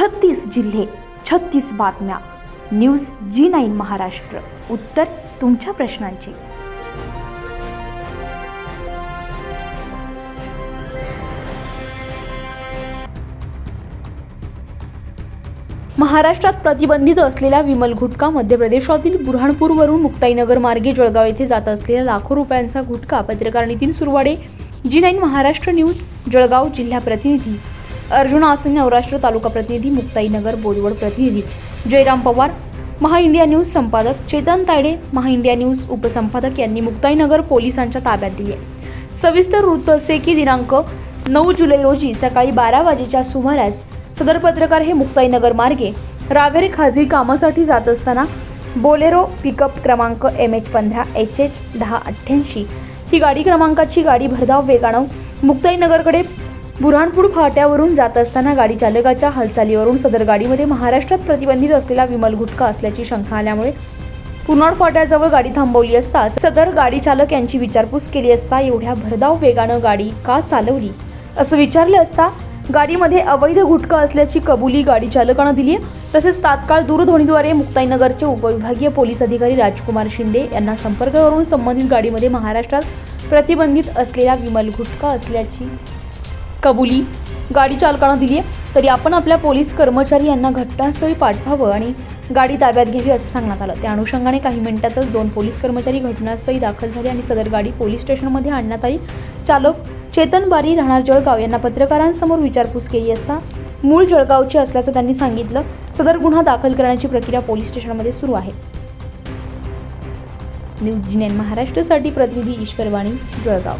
छत्तीस जिल्हे छत्तीस बातम्या. News G nine Maharashtra. उत्तर तुमच्या प्रश्नांची. महाराष्ट्रात प्रतिबंधित असलेला विमल गुटखा मध्य प्रदेशातील बुरहाणपूरवरून मुक्ताईनगर मार्गे जळगाव येथे जात असलेला लाखो रुपयांचा गुटखा पत्रकार Nitin Surwade. G nine Maharashtra news Jalgaon जिल्हा प्रतिनिधी अर्जुन आसन नवराष्ट्र तालुका प्रतिनिधी मुक्ताईनगर बोदवड प्रतिनिधी जयराम पवार महा इंडिया न्यूज संपादक चेतन तायडे महा इंडिया न्यूज उपसंपादक यांनी मुक्ताईनगर पोलिसांच्या ताब्यात दिली आहे. सविस्तर वृत्त असे की दिनांक नऊ जुलै रोजी सकाळी बारा वाजेच्या सुमारास सदर पत्रकार हे मुक्ताईनगर मार्गे रावेर खाजगी कामासाठी जात असताना बोलेरो पिकअप क्रमांक एम एच पंधरा एच एच दहा अठ्ठ्याऐंशी ही गाडी क्रमांकाची गाडी भरधाव वेगानं मुक्ताईनगरकडे बुऱ्हाणपूर फाट्यावरून जात असताना गाडी चालकाच्या हालचालीवरून सदर गाडीमध्ये महाराष्ट्रात प्रतिबंधित असलेला विमल गुटखा असल्याची शंका आल्यामुळे पुनाड फाट्याजवळ गाडी थांबवली असता सदर गाडी चालक यांची विचारपूस केली असता एवढ्या भरधाव वेगानं गाडी का चालवली? असं विचारलं असता गाडीमध्ये अवैध गुटखा असल्याची कबुली गाडी चालकानं दिली आहे तसेच तात्काळ दूरध्वनीद्वारे मुक्ताईनगरचे उपविभागीय पोलीस अधिकारी राजकुमार शिंदे यांना संपर्क करून संबंधित गाडीमध्ये महाराष्ट्रात प्रतिबंधित असलेला विमल गुटखा असल्याची कबुली गाडी चालकानं दिली आहे. तरी आपण आपल्या पोलीस कर्मचारी यांना घटनास्थळी पाठवावं आणि गाडी ताब्यात घ्यावी असं सांगण्यात आलं. त्या अनुषंगाने काही मिनिटातच दोन पोलीस कर्मचारी घटनास्थळी दाखल झाले आणि सदर गाडी पोलीस स्टेशनमध्ये आणण्यात आली. चालक चेतन बारी राहणार जळगाव यांना पत्रकारांसमोर विचारपूस केली असता मूळ जळगावचे असल्याचं त्यांनी सांगितलं. सदर गुन्हा दाखल करण्याची प्रक्रिया पोलीस स्टेशनमध्ये सुरू आहे. न्यूज जिनेन महाराष्ट्रसाठी प्रतिनिधी ईश्वरवाणी जळगाव.